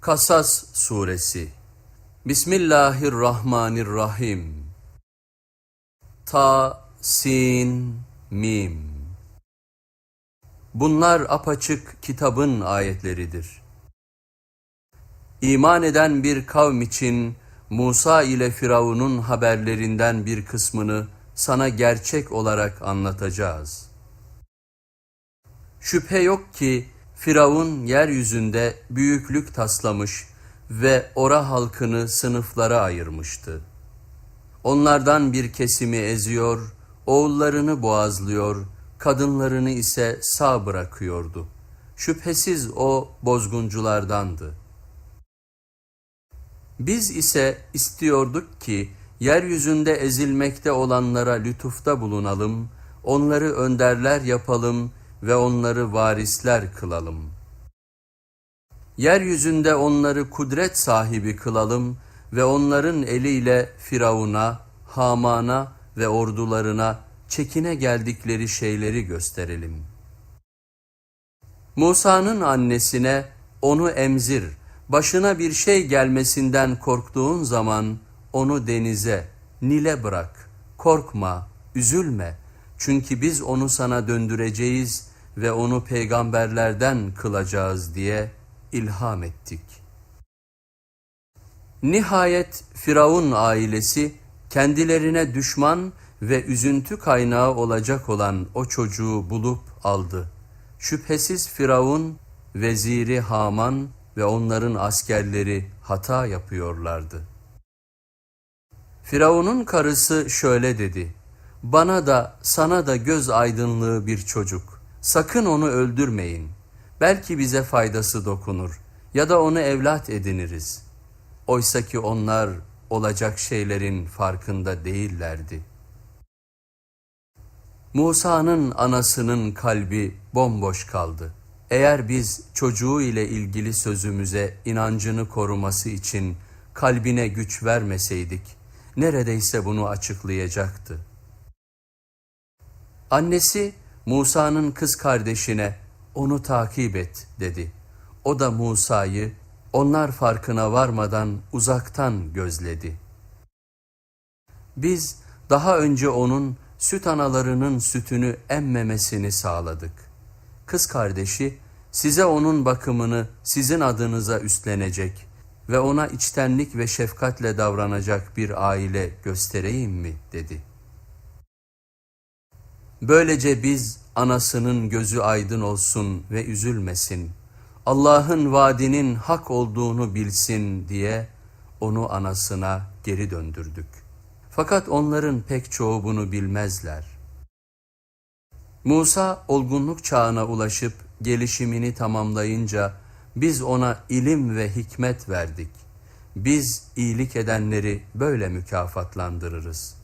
Kasas Suresi Bismillahirrahmanirrahim Ta, Sin, Mim Bunlar apaçık kitabın ayetleridir. İman eden bir kavm için Musa ile Firavun'un haberlerinden bir kısmını sana gerçek olarak anlatacağız. Şüphe yok ki Firavun yeryüzünde büyüklük taslamış ve ora halkını sınıflara ayırmıştı. Onlardan bir kesimi eziyor, oğullarını boğazlıyor, kadınlarını ise sağ bırakıyordu. Şüphesiz o bozgunculardandı. Biz ise istiyorduk ki yeryüzünde ezilmekte olanlara lütufta bulunalım, onları önderler yapalım ve onları varisler kılalım. Yeryüzünde onları kudret sahibi kılalım ve onların eliyle Firavun'a, Haman'a ve ordularına çekine geldikleri şeyleri gösterelim. Musa'nın annesine onu emzir, başına bir şey gelmesinden korktuğun zaman onu denize, Nil'e bırak, korkma, üzülme. Çünkü biz onu sana döndüreceğiz ve onu peygamberlerden kılacağız diye ilham ettik. Nihayet Firavun ailesi kendilerine düşman ve üzüntü kaynağı olacak olan o çocuğu bulup aldı. Şüphesiz Firavun, veziri Haman ve onların askerleri hata yapıyorlardı. Firavun'un karısı şöyle dedi, bana da sana da göz aydınlığı bir çocuk, sakın onu öldürmeyin, belki bize faydası dokunur ya da onu evlat ediniriz. Oysa ki onlar olacak şeylerin farkında değillerdi. Musa'nın anasının kalbi bomboş kaldı. Eğer biz çocuğu ile ilgili sözümüze inancını koruması için kalbine güç vermeseydik, neredeyse bunu açıklayacaktı. Annesi Musa'nın kız kardeşine onu takip et dedi. O da Musa'yı onlar farkına varmadan uzaktan gözledi. Biz daha önce onun süt analarının sütünü emmemesini sağladık. Kız kardeşi size onun bakımını sizin adınıza üstlenecek ve ona içtenlik ve şefkatle davranacak bir aile göstereyim mi dedi. Böylece biz anasının gözü aydın olsun ve üzülmesin, Allah'ın vaadinin hak olduğunu bilsin diye onu anasına geri döndürdük. Fakat onların pek çoğu bunu bilmezler. Musa olgunluk çağına ulaşıp gelişimini tamamlayınca biz ona ilim ve hikmet verdik. Biz iyilik edenleri böyle mükafatlandırırız.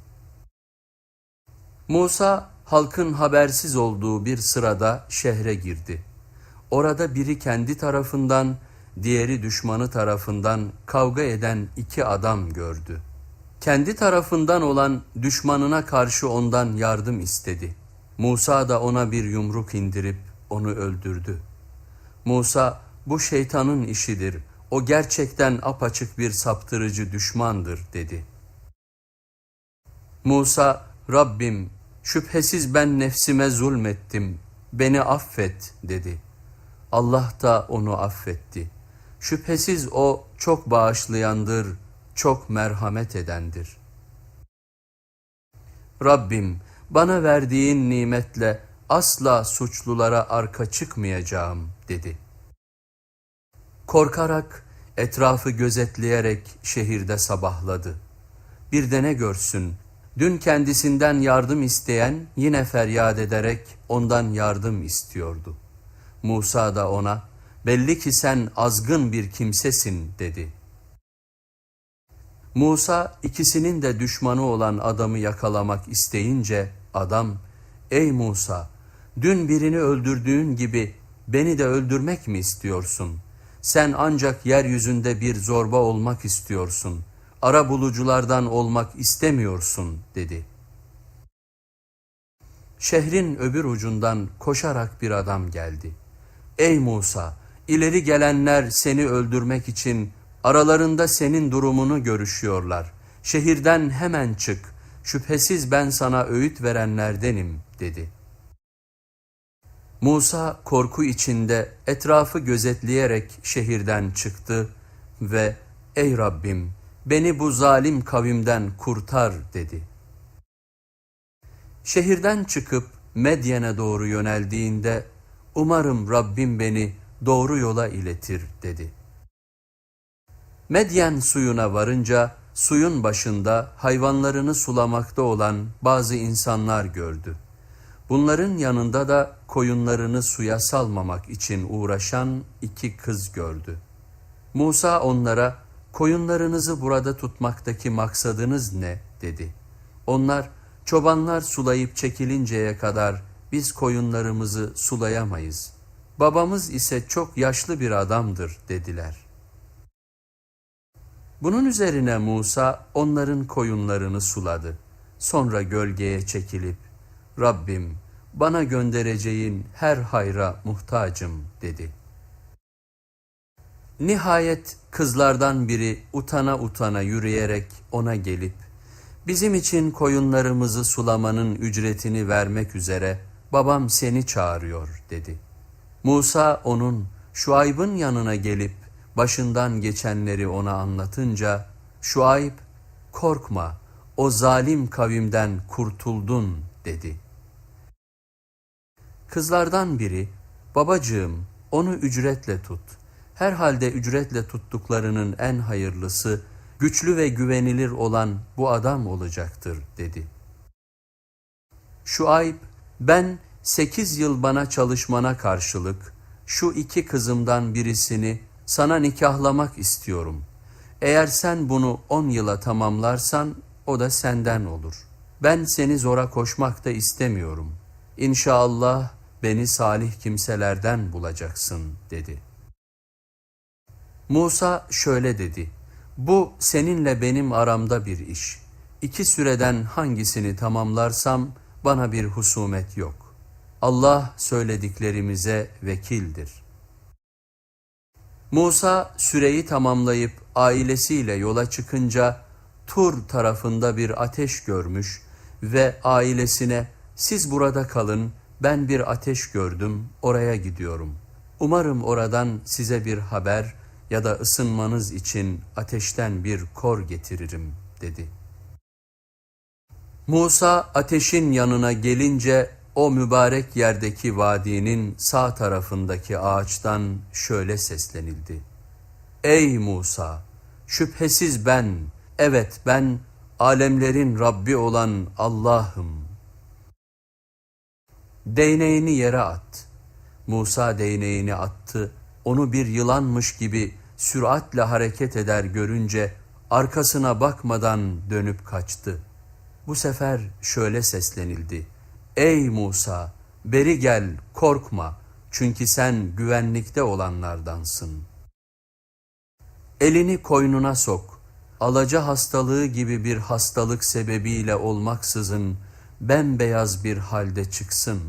Musa halkın habersiz olduğu bir sırada şehre girdi. Orada biri kendi tarafından, diğeri düşmanı tarafından kavga eden iki adam gördü. Kendi tarafından olan düşmanına karşı ondan yardım istedi. Musa da ona bir yumruk indirip onu öldürdü. Musa bu şeytanın işidir, o gerçekten apaçık bir saptırıcı düşmandır dedi. Musa, Rabbim şüphesiz ben nefsime zulmettim, beni affet dedi. Allah da onu affetti. Şüphesiz o çok bağışlayandır, çok merhamet edendir. Rabbim bana verdiğin nimetle asla suçlulara arka çıkmayacağım dedi. Korkarak etrafı gözetleyerek şehirde sabahladı. Bir de ne görsün, dün kendisinden yardım isteyen yine feryat ederek ondan yardım istiyordu. Musa da ona, belli ki sen azgın bir kimsesin dedi. Musa ikisinin de düşmanı olan adamı yakalamak isteyince adam, ey Musa dün birini öldürdüğün gibi beni de öldürmek mi istiyorsun? Sen ancak yeryüzünde bir zorba olmak istiyorsun. Ara buluculardan olmak istemiyorsun dedi. Şehrin öbür ucundan koşarak bir adam geldi. Ey Musa ileri gelenler seni öldürmek için aralarında senin durumunu görüşüyorlar. Şehirden hemen çık, şüphesiz ben sana öğüt verenlerdenim dedi. Musa korku içinde etrafı gözetleyerek şehirden çıktı ve ''Ey Rabbim beni bu zalim kavimden kurtar.'' dedi. Şehirden çıkıp Medyen'e doğru yöneldiğinde umarım Rabbim beni doğru yola iletir dedi. Medyen suyuna varınca suyun başında hayvanlarını sulamakta olan bazı insanlar gördü. Bunların yanında da koyunlarını suya salmamak için uğraşan iki kız gördü. Musa onlara koyunlarınızı burada tutmaktaki maksadınız ne dedi. Onlar çobanlar sulayıp çekilinceye kadar biz koyunlarımızı sulayamayız. Babamız ise çok yaşlı bir adamdır dediler. Bunun üzerine Musa onların koyunlarını suladı. Sonra gölgeye çekilip Rabbim bana göndereceğin her hayra muhtacım dedi. Nihayet kızlardan biri utana utana yürüyerek ona gelip bizim için koyunlarımızı sulamanın ücretini vermek üzere babam seni çağırıyor dedi. Musa onun Şuayb'ın yanına gelip başından geçenleri ona anlatınca Şuayb korkma o zalim kavimden kurtuldun dedi. Kızlardan biri babacığım onu ücretle tut. Herhalde ücretle tuttuklarının en hayırlısı güçlü ve güvenilir olan bu adam olacaktır dedi. Şuayb ben sekiz yıl bana çalışmana karşılık şu iki kızımdan birisini sana nikahlamak istiyorum. Eğer sen bunu on yıla tamamlarsan o da senden olur. Ben seni zora koşmak da istemiyorum. İnşallah beni salih kimselerden bulacaksın dedi. Musa şöyle dedi. Bu seninle benim aramda bir iş. İki süreden hangisini tamamlarsam bana bir husumet yok. Allah söylediklerimize vekildir. Musa süreyi tamamlayıp ailesiyle yola çıkınca Tur tarafında bir ateş görmüş ve ailesine siz burada kalın ben bir ateş gördüm oraya gidiyorum. Umarım oradan size bir haber ya da ısınmanız için ateşten bir kor getiririm dedi. Musa ateşin yanına gelince o mübarek yerdeki vadinin sağ tarafındaki ağaçtan şöyle seslenildi. Ey Musa! Şüphesiz ben, evet ben alemlerin Rabbi olan Allah'ım. Değneğini yere at. Musa değneğini attı, onu bir yılanmış gibi süratle hareket eder görünce arkasına bakmadan dönüp kaçtı. Bu sefer şöyle seslenildi. Ey Musa! Beri gel, korkma. Çünkü sen güvenlikte olanlardansın. Elini koynuna sok. Alaca hastalığı gibi bir hastalık sebebiyle olmaksızın bembeyaz bir halde çıksın.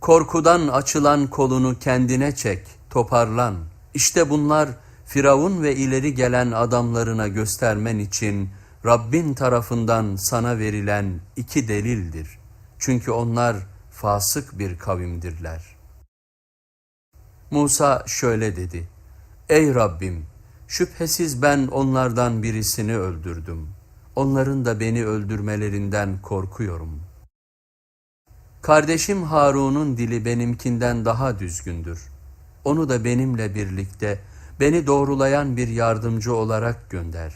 Korkudan açılan kolunu kendine çek, toparlan. İşte bunlar Firavun ve ileri gelen adamlarına göstermen için Rabbin tarafından sana verilen iki delildir. Çünkü onlar fasık bir kavimdirler. Musa şöyle dedi. Ey Rabbim! Şüphesiz ben onlardan birisini öldürdüm. Onların da beni öldürmelerinden korkuyorum. Kardeşim Harun'un dili benimkinden daha düzgündür. Onu da benimle birlikte beni doğrulayan bir yardımcı olarak gönder.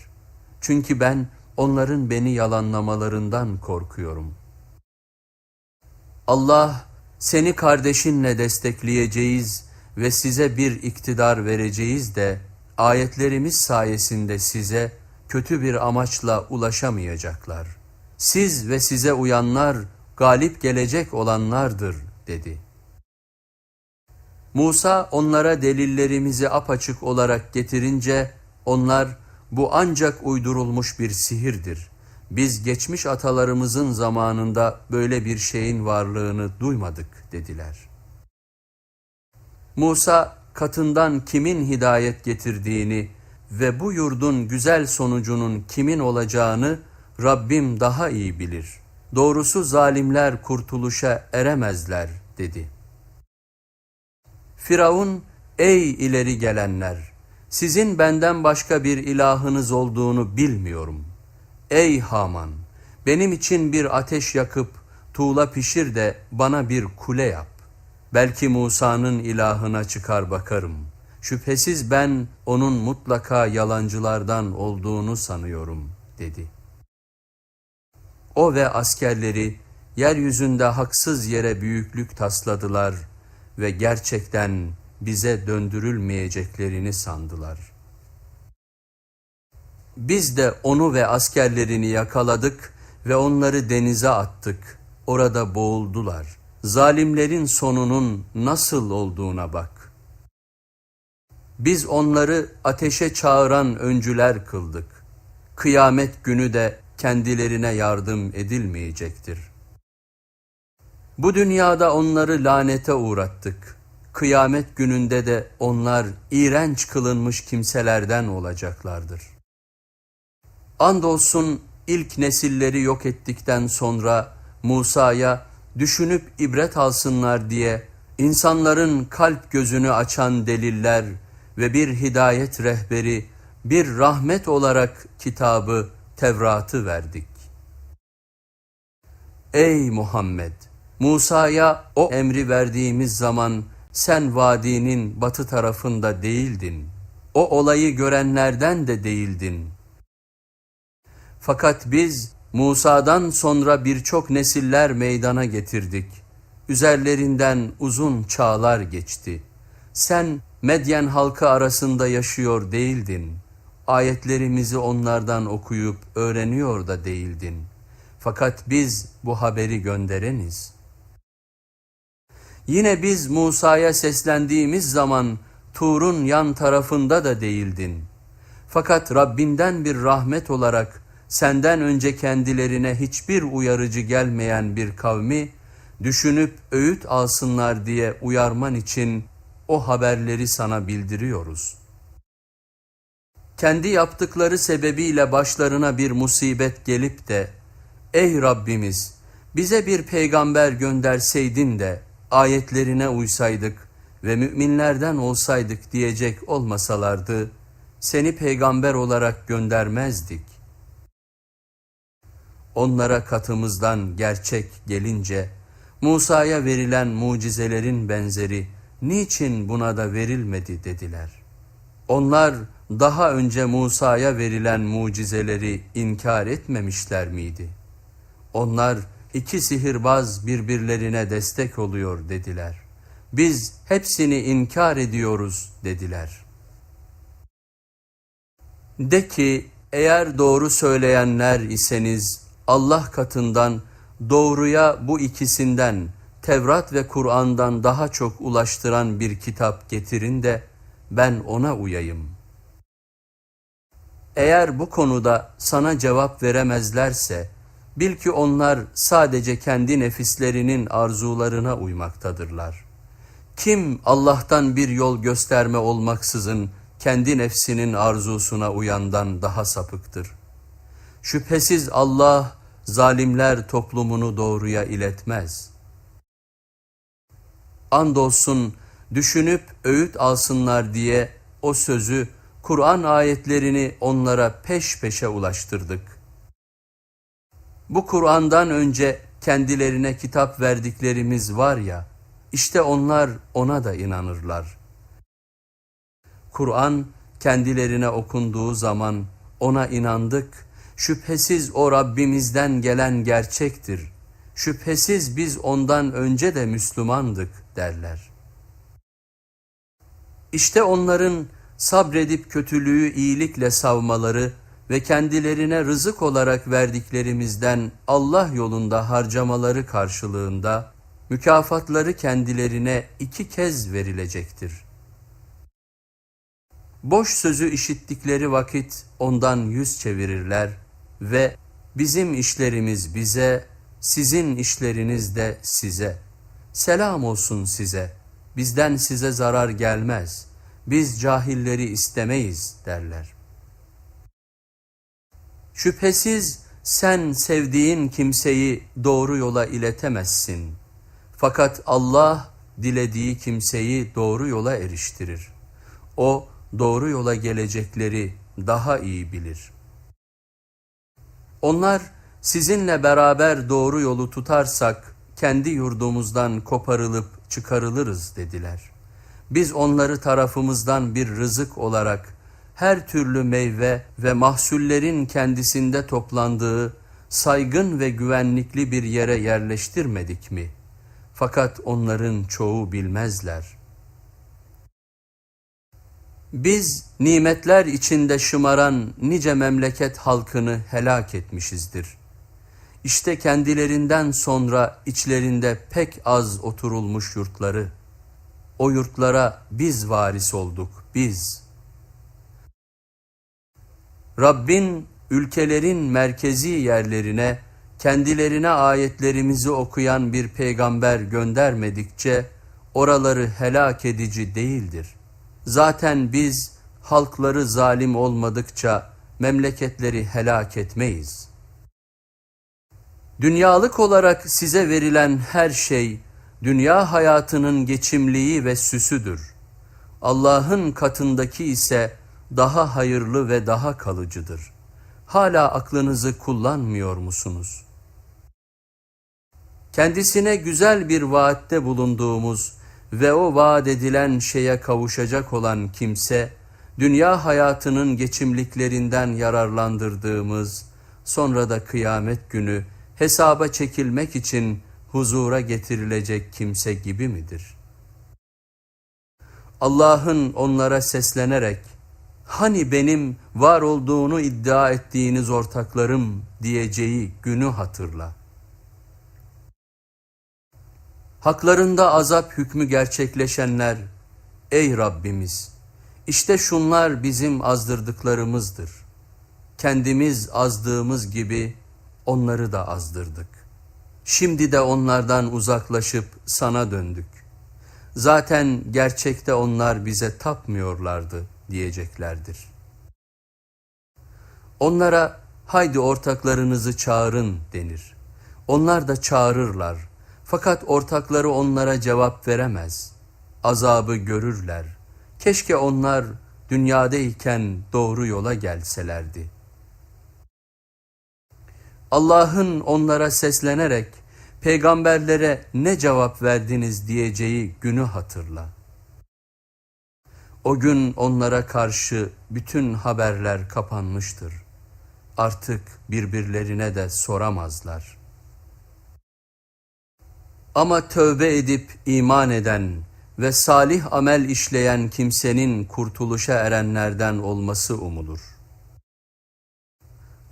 Çünkü ben onların beni yalanlamalarından korkuyorum. Allah seni kardeşinle destekleyeceğiz ve size bir iktidar vereceğiz de ayetlerimiz sayesinde size kötü bir amaçla ulaşamayacaklar. Siz ve size uyanlar galip gelecek olanlardır dedi. Musa onlara delillerimizi apaçık olarak getirince onlar bu ancak uydurulmuş bir sihirdir. Biz geçmiş atalarımızın zamanında böyle bir şeyin varlığını duymadık dediler. Musa katından kimin hidayet getirdiğini ve bu yurdun güzel sonucunun kimin olacağını Rabbim daha iyi bilir. Doğrusu zalimler kurtuluşa eremezler dedi. Firavun, ey ileri gelenler! Sizin benden başka bir ilahınız olduğunu bilmiyorum. Ey Haman! Benim için bir ateş yakıp tuğla pişir de bana bir kule yap. Belki Musa'nın ilahına çıkar bakarım. Şüphesiz ben onun mutlaka yalancılardan olduğunu sanıyorum dedi. O ve askerleri yeryüzünde haksız yere büyüklük tasladılar ve gerçekten bize döndürülmeyeceklerini sandılar. Biz de onu ve askerlerini yakaladık ve onları denize attık. Orada boğuldular. Zalimlerin sonunun nasıl olduğuna bak. Biz onları ateşe çağıran öncüler kıldık. Kıyamet günü de kendilerine yardım edilmeyecektir. Bu dünyada onları lanete uğrattık. Kıyamet gününde de onlar iğrenç kılınmış kimselerden olacaklardır. Andolsun ilk nesilleri yok ettikten sonra Musa'ya düşünüp ibret alsınlar diye insanların kalp gözünü açan deliller ve bir hidayet rehberi, bir rahmet olarak kitabı, Tevrat'ı verdik. Ey Muhammed! Musa'ya o emri verdiğimiz zaman sen vadinin batı tarafında değildin. O olayı görenlerden de değildin. Fakat biz Musa'dan sonra birçok nesiller meydana getirdik. Üzerlerinden uzun çağlar geçti. Sen Medyen halkı arasında yaşıyor değildin. Ayetlerimizi onlardan okuyup öğreniyor da değildin. Fakat biz bu haberi göndereniz. Yine biz Musa'ya seslendiğimiz zaman Tur'un yan tarafında da değildin. Fakat Rabbinden bir rahmet olarak senden önce kendilerine hiçbir uyarıcı gelmeyen bir kavmi, düşünüp öğüt alsınlar diye uyarman için o haberleri sana bildiriyoruz. Kendi yaptıkları sebebiyle başlarına bir musibet gelip de, Ey Rabbimiz bize bir peygamber gönderseydin de ayetlerine uysaydık ve müminlerden olsaydık diyecek olmasalardı, seni peygamber olarak göndermezdik. Onlara katımızdan gerçek gelince, Musa'ya verilen mucizelerin benzeri, niçin buna da verilmedi dediler. Onlar daha önce Musa'ya verilen mucizeleri inkar etmemişler miydi? Onlar iki sihirbaz birbirlerine destek oluyor dediler. Biz hepsini inkar ediyoruz dediler. De ki eğer doğru söyleyenler iseniz Allah katından doğruya bu ikisinden Tevrat ve Kur'an'dan daha çok ulaştıran bir kitap getirin de ben ona uyayım. Eğer bu konuda sana cevap veremezlerse bil ki onlar sadece kendi nefislerinin arzularına uymaktadırlar. Kim Allah'tan bir yol gösterme olmaksızın kendi nefsinin arzusuna uyandan daha sapıktır. Şüphesiz Allah zalimler toplumunu doğruya iletmez. Andolsun düşünüp öğüt alsınlar diye o sözü, Kur'an ayetlerini onlara peş peşe ulaştırdık. Bu Kur'an'dan önce kendilerine kitap verdiklerimiz var ya, işte onlar ona da inanırlar. Kur'an kendilerine okunduğu zaman ona inandık, şüphesiz o Rabbimizden gelen gerçektir, şüphesiz biz ondan önce de Müslümandık derler. İşte onların sabredip kötülüğü iyilikle savmaları ve kendilerine rızık olarak verdiklerimizden Allah yolunda harcamaları karşılığında mükafatları kendilerine iki kez verilecektir. Boş sözü işittikleri vakit ondan yüz çevirirler ve bizim işlerimiz bize, sizin işleriniz de size. Selam olsun size. bizden size zarar gelmez, biz cahilleri istemeyiz derler. Şüphesiz sen sevdiğin kimseyi doğru yola iletemezsin. Fakat Allah dilediği kimseyi doğru yola eriştirir. O doğru yola gelecekleri daha iyi bilir. Onlar sizinle beraber doğru yolu tutarsak kendi yurdumuzdan koparılıp çıkarılırız dediler. Biz onları tarafımızdan bir rızık olarak her türlü meyve ve mahsullerin kendisinde toplandığı saygın ve güvenlikli bir yere yerleştirmedik mi? Fakat onların çoğu bilmezler. Biz nimetler içinde şımaran nice memleket halkını helak etmişizdir. İşte kendilerinden sonra içlerinde pek az oturulmuş yurtları. O yurtlara biz varis olduk, biz. Rabbin ülkelerin merkezi yerlerine kendilerine ayetlerimizi okuyan bir peygamber göndermedikçe oraları helak edici değildir. Zaten biz halkları zalim olmadıkça memleketleri helak etmeyiz. Dünyalık olarak size verilen her şey dünya hayatının geçimliği ve süsüdür. Allah'ın katındaki ise daha hayırlı ve daha kalıcıdır. Hala aklınızı kullanmıyor musunuz? Kendisine güzel bir vaatte bulunduğumuz ve o vaat edilen şeye kavuşacak olan kimse, dünya hayatının geçimliklerinden yararlandırdığımız, sonra da kıyamet günü hesaba çekilmek için huzura getirilecek kimse gibi midir? Allah'ın onlara seslenerek, hani benim var olduğunu iddia ettiğiniz ortaklarım diyeceği günü hatırla. Haklarında azap hükmü gerçekleşenler, ey Rabbimiz, işte şunlar bizim azdırdıklarımızdır. Kendimiz azdığımız gibi onları da azdırdık. Şimdi de onlardan uzaklaşıp sana döndük. Zaten gerçekte onlar bize tapmıyorlardı diyeceklerdir. Onlara haydi ortaklarınızı çağırın denir. Onlar da çağırırlar. Fakat ortakları onlara cevap veremez. Azabı görürler. Keşke onlar dünyadayken doğru yola gelselerdi. Allah'ın onlara seslenerek peygamberlere ne cevap verdiniz diyeceği günü hatırla. O gün onlara karşı bütün haberler kapanmıştır. Artık birbirlerine de soramazlar. Ama tövbe edip iman eden ve salih amel işleyen kimsenin kurtuluşa erenlerden olması umulur.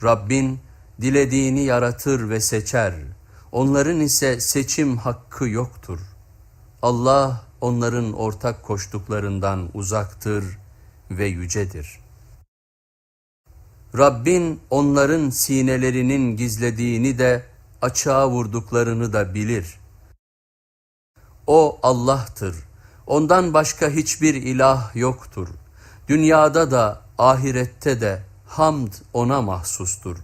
Rabbin dilediğini yaratır ve seçer. Onların ise seçim hakkı yoktur. Allah onların ortak koştuklarından uzaktır ve yücedir. Rabbin onların sinelerinin gizlediğini de açığa vurduklarını da bilir. O Allah'tır. Ondan başka hiçbir ilah yoktur. Dünyada da ahirette de hamd ona mahsustur.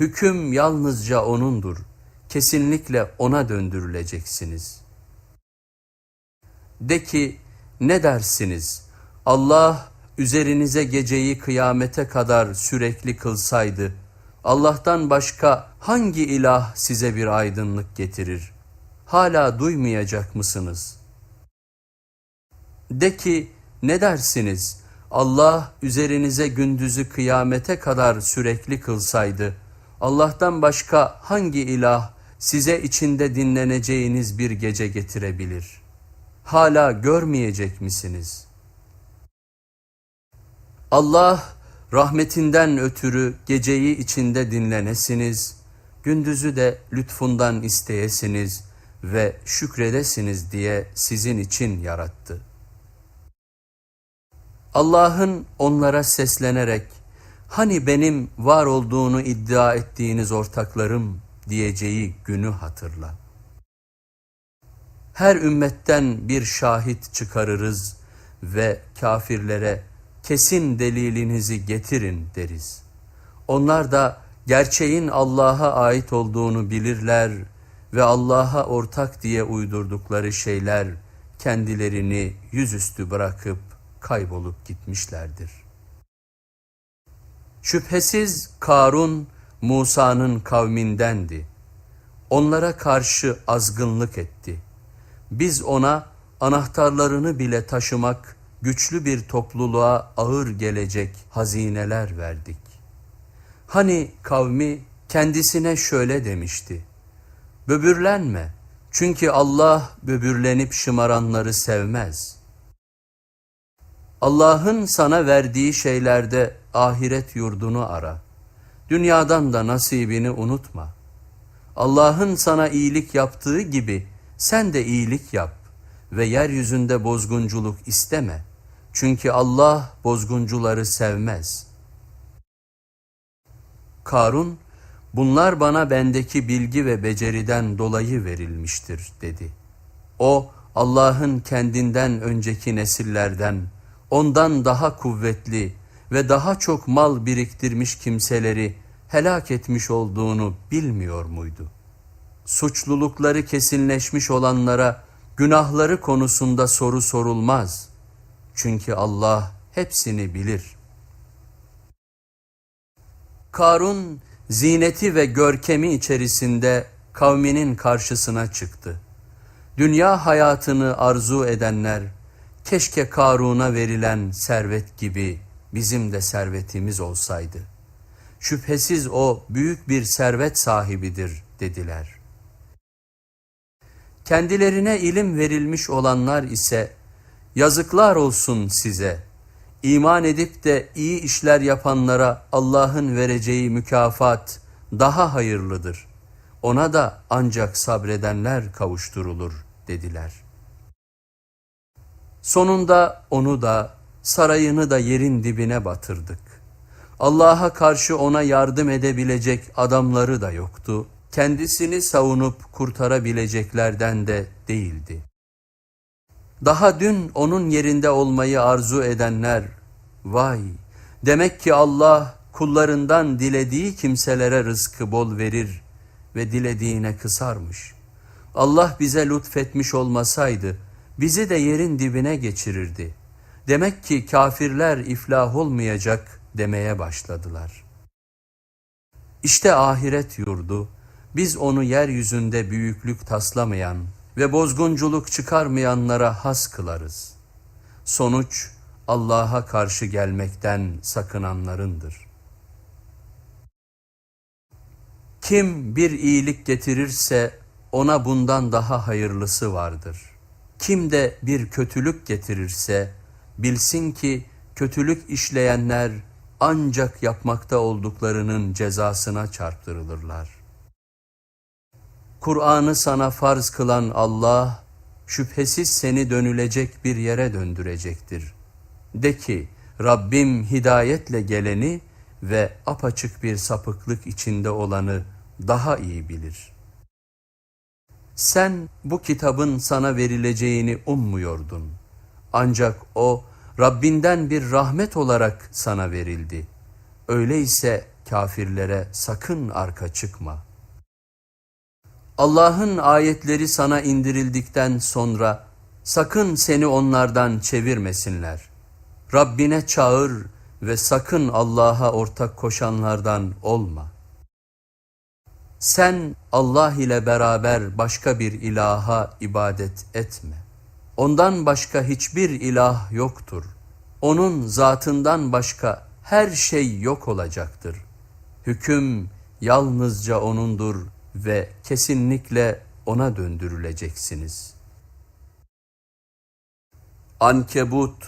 Hüküm yalnızca O'nundur. Kesinlikle O'na döndürüleceksiniz. De ki ne dersiniz? Allah üzerinize geceyi kıyamete kadar sürekli kılsaydı, Allah'tan başka hangi ilah size bir aydınlık getirir? Hala duymayacak mısınız? De ki ne dersiniz? Allah üzerinize gündüzü kıyamete kadar sürekli kılsaydı, Allah'tan başka hangi ilah size içinde dinleneceğiniz bir gece getirebilir? Hala görmeyecek misiniz? Allah rahmetinden ötürü geceyi içinde dinlenesiniz, gündüzü de lütfundan isteyesiniz ve şükredesiniz diye sizin için yarattı. Allah'ın onlara seslenerek, hani benim var olduğunu iddia ettiğiniz ortaklarım diyeceği günü hatırla. Her ümmetten bir şahit çıkarırız ve kafirlere kesin delilinizi getirin deriz. Onlar da gerçeğin Allah'a ait olduğunu bilirler ve Allah'a ortak diye uydurdukları şeyler kendilerini yüzüstü bırakıp kaybolup gitmişlerdir. Şüphesiz Karun Musa'nın kavmindendi. Onlara karşı azgınlık etti. Biz ona anahtarlarını bile taşımak güçlü bir topluluğa ağır gelecek hazineler verdik. Hani kavmi kendisine şöyle demişti. Böbürlenme çünkü Allah böbürlenip şımaranları sevmez. Allah'ın sana verdiği şeylerde ahiret yurdunu ara. Dünyadan da nasibini unutma. Allah'ın sana iyilik yaptığı gibi sen de iyilik yap ve yeryüzünde bozgunculuk isteme. Çünkü Allah bozguncuları sevmez. Karun, bunlar bana bendeki bilgi ve beceriden dolayı verilmiştir dedi. O, Allah'ın kendinden önceki nesillerden, ondan daha kuvvetli ve daha çok mal biriktirmiş kimseleri helak etmiş olduğunu bilmiyor muydu? Suçlulukları kesinleşmiş olanlara günahları konusunda soru sorulmaz. Çünkü Allah hepsini bilir. Karun zineti ve görkemi içerisinde kavminin karşısına çıktı. Dünya hayatını arzu edenler, keşke Karun'a verilen servet gibi bizim de servetimiz olsaydı. Şüphesiz o büyük bir servet sahibidir dediler. Kendilerine ilim verilmiş olanlar ise yazıklar olsun size. İman edip de iyi işler yapanlara Allah'ın vereceği mükafat daha hayırlıdır. Ona da ancak sabredenler kavuşturulur dediler. Sonunda onu da sarayını da yerin dibine batırdık. Allah'a karşı ona yardım edebilecek adamları da yoktu. Kendisini savunup kurtarabileceklerden de değildi. Daha dün onun yerinde olmayı arzu edenler, vay demek ki Allah kullarından dilediği kimselere rızkı bol verir ve dilediğine kısarmış. Allah bize lütfetmiş olmasaydı bizi de yerin dibine geçirirdi. Demek ki kafirler iflah olmayacak demeye başladılar. İşte ahiret yurdu, biz onu yeryüzünde büyüklük taslamayan ve bozgunculuk çıkarmayanlara has kılarız. Sonuç Allah'a karşı gelmekten sakınanlarındır. Kim bir iyilik getirirse ona bundan daha hayırlısı vardır. Kim de bir kötülük getirirse bilsin ki kötülük işleyenler ancak yapmakta olduklarının cezasına çarptırılırlar. Kur'an'ı sana farz kılan Allah, şüphesiz seni dönülecek bir yere döndürecektir. De ki, Rabbim hidayetle geleni ve apaçık bir sapıklık içinde olanı daha iyi bilir. Sen bu kitabın sana verileceğini ummuyordun. Ancak o, Rabbinden bir rahmet olarak sana verildi. Öyleyse kafirlere sakın arka çıkma. Allah'ın ayetleri sana indirildikten sonra sakın seni onlardan çevirmesinler. Rabbine çağır ve sakın Allah'a ortak koşanlardan olma. Sen Allah ile beraber başka bir ilaha ibadet etme. Ondan başka hiçbir ilah yoktur. Onun zatından başka her şey yok olacaktır. Hüküm yalnızca O'nundur ve kesinlikle O'na döndürüleceksiniz. Ankebut